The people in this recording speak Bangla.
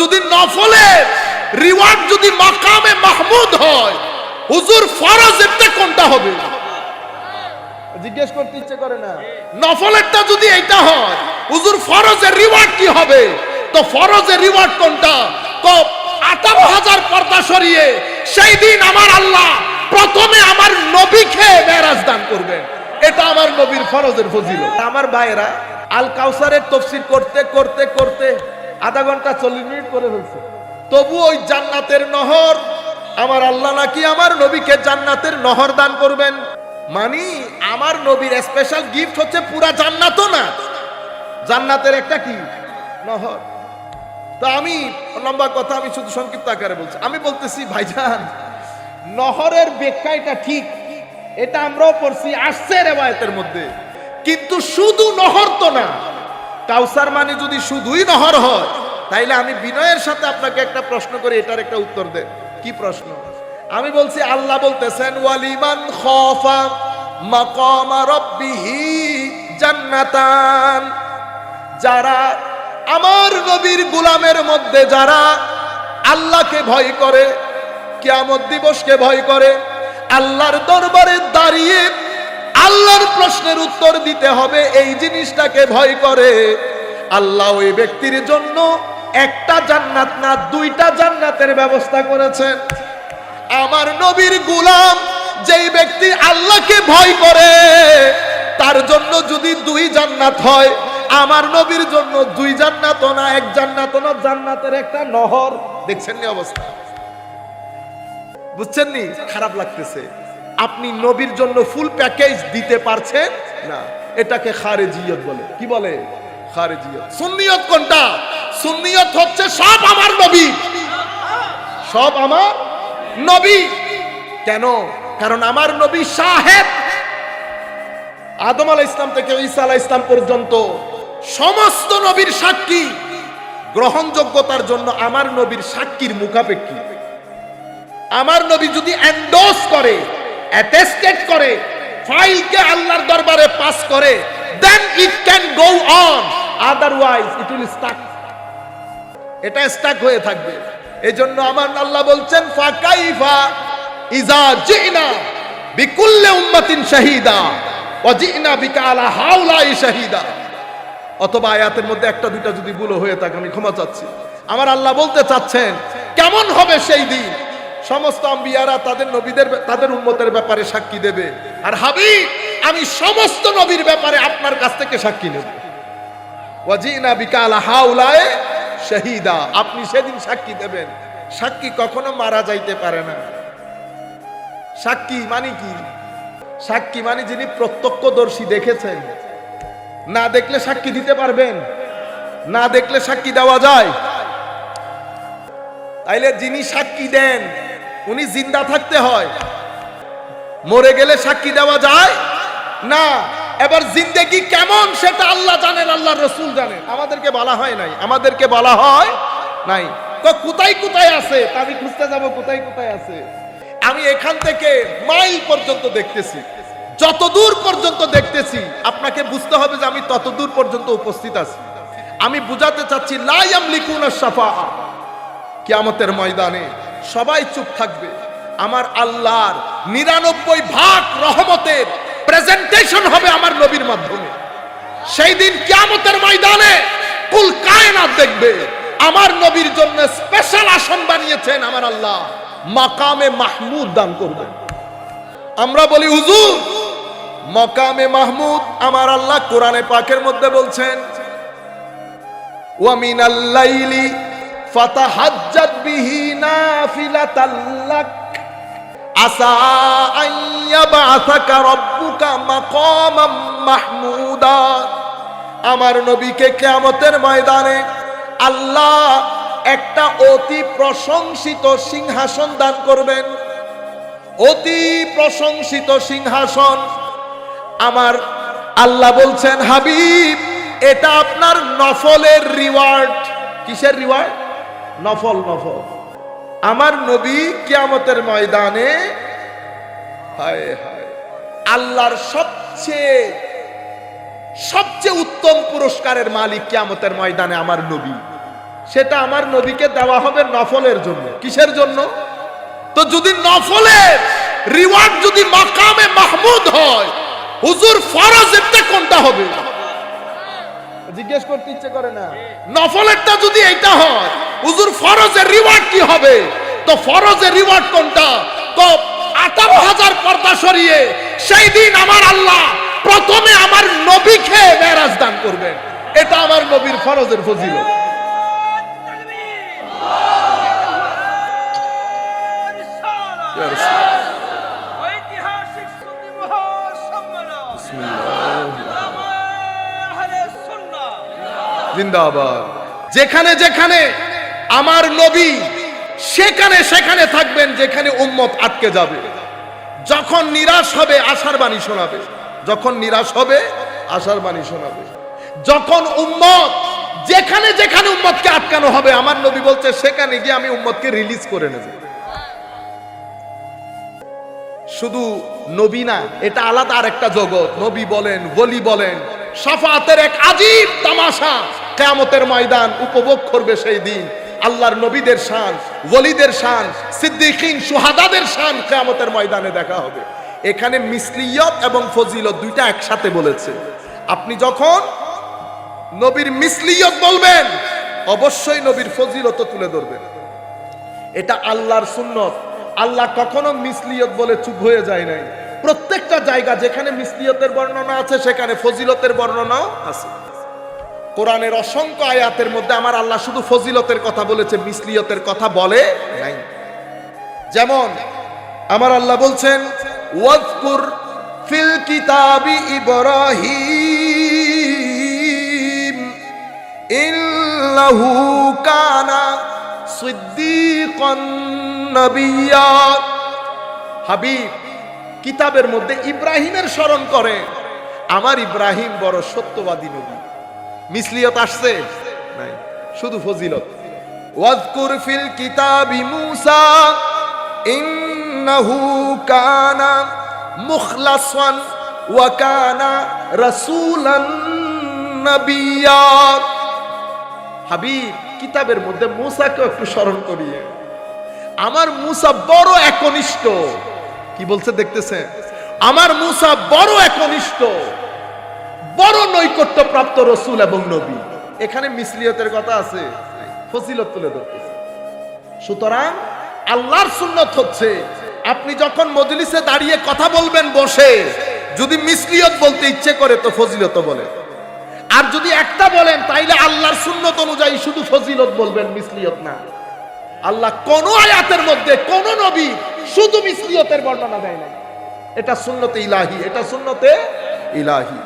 যদি নফলের রিওয়ার্ড যদি মাকামে মাহমুদ হয় হুজুর ফরজেরটা কোনটা হবে? জিজ্ঞেস করতে ইচ্ছে করে না। নফলেরটা যদি এইটা হয় হুজুর ফরজের রিওয়ার্ড কি হবে? তো ফরজের রিওয়ার্ড কোনটা? তো আঠারো হাজার পর্দা সরিয়ে সেই দিন আমার আল্লাহ প্রথমে আমার নবীকে মেরাজ দান করবেন। এটা আমার নবীর ফরজের ফজিল আমার ভাইয়েরা আল কাউসারের তফসির করতে করতে করতে আধা ঘণ্টা চল্লিশ মিনিট করে ফেলছে তবু ওই জান্নাতের নহর, আমার আল্লাহ নাকি আমার নবীকে জান্নাতের নহর দান করবেন? মানি, আমার নবীর স্পেশাল গিফট হচ্ছে পুরা জান্নাতও না। জান্নাতের একটা কি? নহর। তো আমি, লম্বা কথা, আমি শুধু সংক্ষিপ্ত আকারে বলছি। আমি বলতেছি, ভাইজান, নহরের ব্যাখ্যা এটা ঠিক। এটা আমরাও পড়ছি আসছে রেবায়তের মধ্যে। কিন্তু শুধু নহর তো না কাউসার মানে যদি শুধুই নহর হয়, তাইলে আমি বিনয়ের সাথে আপনাকে একটা প্রশ্ন করি, এটার একটা উত্তর দেন। কি প্রশ্ন? আমি বলছি, আল্লাহ বলতেছেন, ওয়ালিমান খফা মাকামা রাব্বিহি জান্নাতান। যারা আমার নবীর গুলামের মধ্যে, যারা আল্লাহকে ভয় করে, কিয়ামত দিবসকে ভয় করে, আল্লাহর দরবারে দাঁড়িয়ে আল্লাহর প্রশ্নের উত্তর দিতে হবে, এই জিনিসটাকে ভয় করে। আল্লাহ ওই ব্যক্তির জন্য একটা জান্নাত না, দুইটা জান্নাতের ব্যবস্থা করেছেন আমার নবীর গুলাম যেই ব্যক্তি আল্লাহকে ভয় করে, তার জন্য যদি দুই জান্নাত হয়, আমার নবীর জন্য দুই জান্নাত না, এক জান্নাত না, জান্নাতের একটা নহর। দেখছেন নি অবস্থা? বুঝছেন নি? খারাপ লাগতেছে। আপনি নবীর জন্য ফুল প্যাকেজ দিতে পারছেন? না। এটাকে খারেজিয়ত বলে। কি বলে? খারেজিয়ত। সুন্নিয়ত কোনটা? সুন্নিয়ত হচ্ছে সব আমার নবী। সব আমার নবী। কেন? কারণ আমার নবী সাহেব। আদম আলাহ ইসলাম থেকে ঈসা আলাহ ইসলাম পর্যন্ত সমস্ত নবীর সাক্ষী। গ্রহণযোগ্যতার জন্য আমার নবীর সাক্ষীর মুখাপেক্ষী। আমার নবী যদি এন্ডোস করে অ্যাটেস্টেড করে ফাইলকে আল্লাহর দরবারে পাস করে দেন it can go on otherwise it will stuck এটা স্টাক হয়ে থাকবে। এজন্য আমার আল্লাহ বলছেন, ফাকাইফা ইজা জিনা বিকুল্লি উম্মাতিন শাহিদা ওয়া জিনা বিকা আলা হাউলাই শাহিদা। অথবা আয়াতের মধ্যে একটা, দুইটা যদি ভুল হয়ে থাকে, আমি ক্ষমা চাচ্ছি। আমার আল্লাহ বলতে চাচ্ছেন, কেমন হবে সেই দিন? সমস্ত আম্বিয়ারা তাদের নবীদের তাদের উম্মতের ব্যাপারে সাক্ষী দেবে। আর হাবি আমি সমস্ত নবীর ব্যাপারে আপনার কাছ থেকে সাক্ষী নেব। বিকালা হাউলায়ে আপনি সেদিন সাক্ষী দেবেন। সাক্ষী কখনো মারা যাইতে পারে না। সাক্ষী মানে কি? সাক্ষী মানে যিনি প্রত্যক্ষদর্শী দেখেছেন। না দেখলে সাক্ষী দিতে পারবেন। না দেখলে সাক্ষী দেওয়া যায়। তাইলে যিনি সাক্ষী দেন উনি জিন্দা থাকতে হয়। মরে গেলে সাক্ষী দেওয়া যায়? না। এবার জিন্দেগি কেমন সেটা আল্লাহ জানেন আল্লাহ রসুল জানেন। আমাদেরকে বলা হয় নাই। আমাদেরকে বলা হয় নাই। তো কোথায় কোথায় আছে? আমি খুঁজতে যাব, কোথায় কোথায় আছে? আমি এখান থেকে মাইল পর্যন্ত দেখতেছি। যত দূর পর্যন্ত দেখতেছি, আপনাকে বুঝতে হবে যে আমি তত দূর পর্যন্ত উপস্থিত আছি। আমি বুঝাতে চাচ্ছি লাইয়াম লিখুন সাফা কিয়ামতের ময়দানে সবাই চুপ থাকবে। আমার আল্লাহর নিরানব্বই ভাগ রহমতের প্রেজেন্টেশন হবে আমার নবীর মাধ্যমে। সেই দিন কিয়ামতের ময়দানে কুল কায়নাত দেখবে, আমার নবীর জন্য স্পেশাল আসন বানিয়েছেন আমার আল্লাহ। মাকামে মাহমুদ দান করবেন। আমরা বলি, হুজুর, মকামে মাহমুদ আমার আল্লাহ কোরআনে পাকের মধ্যে বলছেন ওয়ামিনাল লাইলি মাহমুদা। আমার নবীকে কিয়ামতের ময়দানে আল্লাহ একটা অতি প্রশংসিত সিংহাসন দান করবেন। অতি প্রশংসিত সিংহাসন। আমার আল্লাহ বলছেন, হাবিব, এটা আপনার নফলের রিওয়ার্ড। কিসের রিওয়ার্ড? নফল নফল। আমার নবী কিয়ামতের ময়দানে আল্লাহর সবচেয়ে সবচেয়ে উত্তম পুরস্কারের মালিক কিয়ামতের ময়দানে আমার নবী। সেটা আমার নবীকে দেওয়া হবে নফলের জন্য। কিসের জন্য? তো যদি নফলের রিওয়ার্ড যদি মাকামে মাহমুদ হয়, হুজুর ফরজ এতে কোনটা হবে? জিজ্ঞেস করতে ইচ্ছে করে না। নফলেরটা যদি এইটা হয় হুজুর ফরজের রিওয়ার্ড কি হবে? তো ফরজের রিওয়ার্ড কোনটা? তো আঠারো হাজার পর্দা সরিয়ে সেই দিন আমার আল্লাহ প্রথমে আমার নবীকে মেরাজ দান করবেন। এটা আমার নবীর ফরজের ফজিলত। ঐতিহাসিক সুন্নি জিন্দাবাদ। যেখানে যেখানে আমার নবী, সেখানে সেখানে থাকবেন, যেখানে উম্মত আটকে যাবে। যখন নিরাশ হবে, আশার বাণী শোনাবে। যখন নিরাশ হবে, আশার বাণী শোনাবে। যখন উম্মত, যেখানে যেখানে উম্মতকে আটকানো হবে, আমার নবী বলছে, সেখানে গিয়ে আমি উম্মতকে রিলিজ করে নেব। শুধু নবী না, এটা আলাদা আর একটা জগৎ। নবী বলেন বলি বলেন, সাফাতের এক আজীব তামাশা। কেয়ামতের ময়দান উপভোগ করবে সেই দিন। আল্লাহর নবীদের শান, ওলিদের শান, সিদ্দিকিন সুহাদাদের শান কেয়ামতের ময়দানে দেখা হবে। এখানে মিসলিয়ত এবং ফজিলত দুইটা একসাথে বলেছে। আপনি যখন নবীর মিসলিয়ত বলবেন, অবশ্যই নবীর ফজিলত তুলে ধরবেন। এটা আল্লাহর সুন্নত। আল্লাহ কখনো মিসলিয়ত বলে চুপ হয়ে যায় নাই। প্রত্যেকটা জায়গা যেখানে মিসলিয়তের বর্ণনা আছে, সেখানে ফজিলতের বর্ণনাও আছে। কোরআনের অসংখ্য আয়াতের মধ্যে আমার আল্লাহ শুধু ফজিলতের কথা বলেছে, মিসলিয়তের কথা বলে নাই। যেমন আমার আল্লাহ বলছেন, ওয়াজকুর ফিল কিতাবি ইব্রাহিম ইল্লাহু কানা সিদ্দিকান নবিয়্যা হাবিব, কিতাবের মধ্যে ইব্রাহিমের স্মরণ করে, আমার ইব্রাহিম বড় সত্যবাদী নবী। মিসলিয়ত আসছে? নাই। শুধু ফজিলত। ওয়াজকুর ফিল কিতাবি মূসা, ইন্নাহু কানা মুখলাসান ওয়া কানা রাসূলান নাবিয়্যা হাবিব, কিতাবের মধ্যে মূসাকে একটু স্মরণ করিয়ে। আমার মূসা বড় একনিষ্ঠ। কি বলছে দেখতেছে আমার মূসা বড় একনিষ্ঠ। বড় নৈকট্য প্রাপ্ত রসুল এবং নবী। এখানে মিসলিয়তের কথা আছে। ফজিলত তুলে ধরতেছে। সুতরাং আল্লাহর সুন্নত হচ্ছে, আপনি যখন মজলিসে দাঁড়িয়ে কথা বলবেন বসে, যদি মিসলিয়ত বলতে ইচ্ছে করে তো ফজিলত বলে। আর যদি একটা বলেন, তাইলে আল্লাহর সুন্নত অনুযায়ী শুধু ফজিলত বলবেন, মিসলিয়ত না। আল্লাহ কোন আয়াতের মধ্যে, কোন নবী শুধু মিসলিয়তের বর্ণনা দেয় না এটা সুন্নতে ইলাহি, এটা সুন্নতে ইলাহি।